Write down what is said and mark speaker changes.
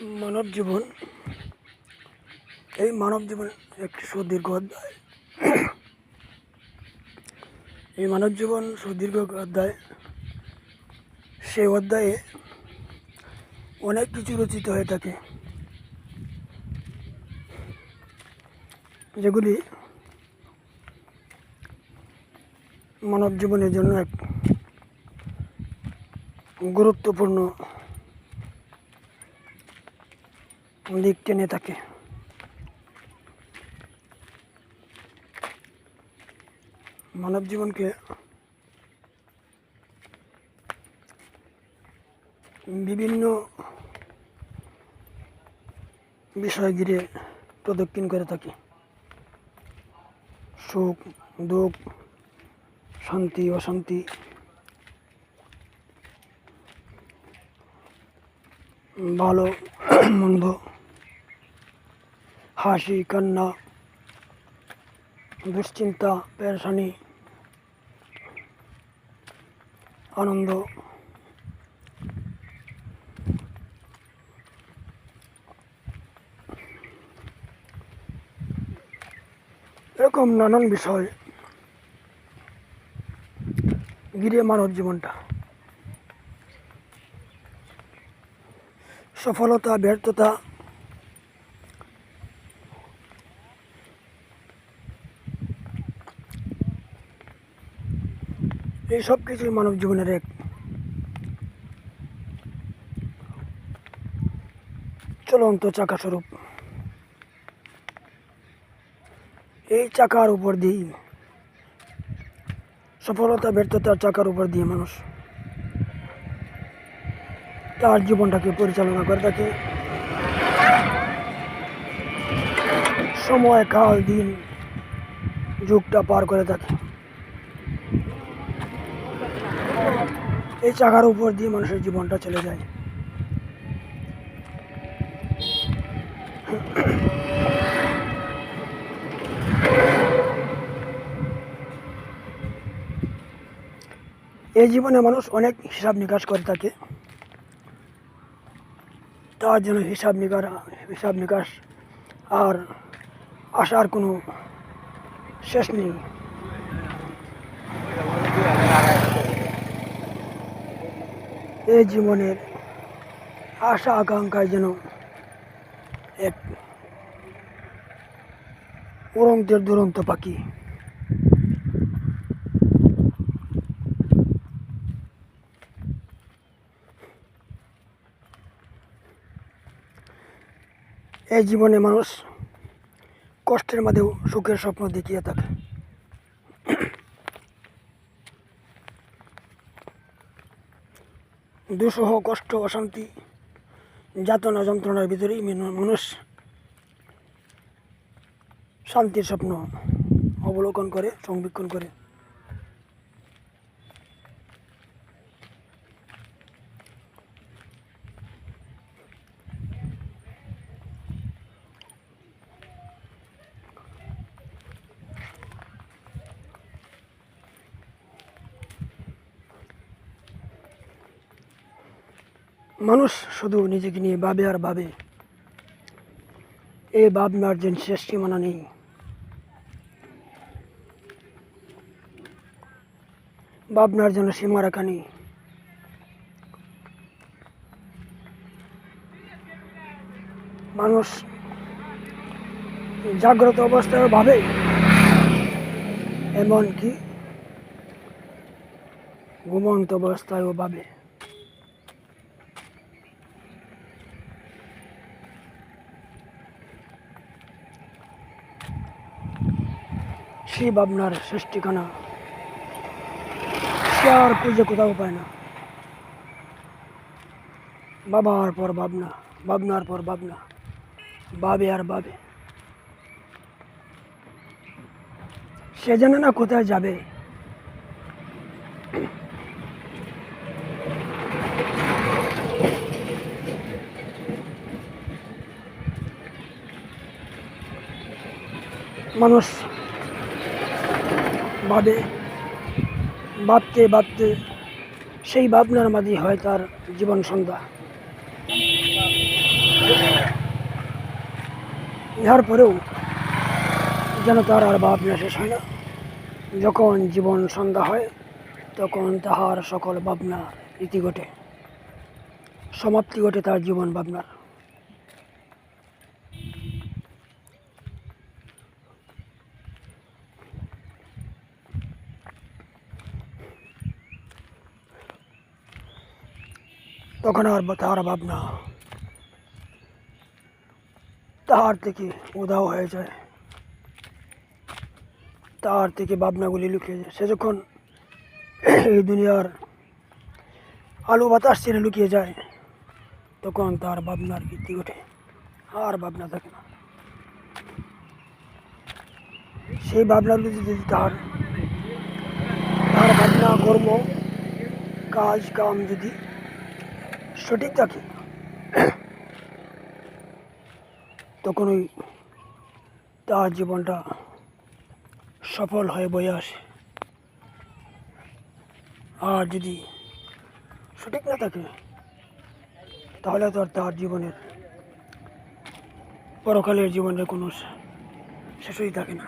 Speaker 1: মানব জীবন, এই মানব জীবন একটি সুদীর্ঘ অধ্যায়। এই মানব জীবন সুদীর্ঘ অধ্যায়, সেই অধ্যায়ে অনেক কিছু রচিত হয়ে থাকে, যেগুলি মানব জীবনের জন্য এক গুরুত্বপূর্ণ দিক টেনে থাকে মানব জীবনকে বিভিন্ন বিষয় ঘিরে প্রদক্ষিণ করে থাকি। সুখ, দুঃখ, শান্তি, অশান্তি। ভালো, মন্দ। হাসি কান্না দুশ্চিন্তা পেরেশানি আনন্দ। এরকম নানান বিষয় ঘিরে মানব জীবনটা। সফলতা ব্যর্থতা এই সব কিছুই মানব জীবনের এক চলন্ত চাকা স্বরূপ। এই চাকার উপর দিয়েই, সফলতা, ব্যর্থতার চাকার উপর দিয়ে মানুষ তার জীবনটাকে পরিচালনা করে থাকে। সময়, কাল, দিন, যুগটা পার করে থাকে। এই চাকার উপর দিয়ে মানুষের জীবনটা চলে যায়। এই জীবনে মানুষ অনেক হিসাব নিকাশ করে থাকে। তার জন্য হিসাব নিকাশ হিসাব নিকাশ আর আসার কোনো শেষ নেই। এই জীবনের আশা আকাঙ্ক্ষায় যেন এক উড়ন্তের দুরন্ত পাখি। এই জীবনে মানুষ কষ্টের মাঝেও সুখের স্বপ্ন দেখিয়ে থাকে। দুঃসহ কষ্ট অশান্তি যাতনা যন্ত্রণার ভিতরেই মেন- মানুষ শান্তির স্বপ্ন অবলোকন করে সংরক্ষণ করে। মানুষ শুধু নিজেকে নিয়ে ভাবে আর ভাবে। এই ভাবনার যে শেষ সীমানা নেই। ভাবনার জন্য সীমা রাখা নেই। মানুষ জাগ্রত অবস্থায় ভাবে, এমনকি ঘুমন্ত অবস্থায়ও ভাবে। সেই ভাবনার ঠিকানা সে আর খুঁজে কোথাও পায় না। বাবার পর ভাবনা, ভাবনার পর ভাবনা, ভাবে আর ভাবে। সে জানে না কোথায় যাবে। মানুষ ভাবে ভাবতে ভাবতে সেই ভাবনার মাঝে হয় তার জীবন সন্ধ্যা। ইহার পরেও যেন তার আর ভাবনা শেষ হয় না। যখন জীবন সন্ধ্যা হয়, তখন তাহার সকল ভাবনা ইতি ঘটে সমাপ্তি ঘটে তার জীবন ভাবনার। তখন আর তাহার ভাবনা তাহার থেকে উধাও হয়ে যায় তার থেকে ভাবনাগুলি লুকিয়ে যায় সে যখন এই দুনিয়ার আলো বাতাস ছেড়ে লুকিয়ে যায় তখন তার ভাবনার বৃদ্ধি ঘটে আর ভাবনা থাকে না সেই ভাবনাগুলি যদি তার তার ভাবনা কর্ম কাজ কাম যদি সঠিক থাকে তখন ওই তার জীবনটা সফল হয়ে বয়ে আসে। আর যদি সঠিক না থাকে, তাহলে তো আর তার জীবনের, পরকালের জীবনের কোনো শেষই থাকে না।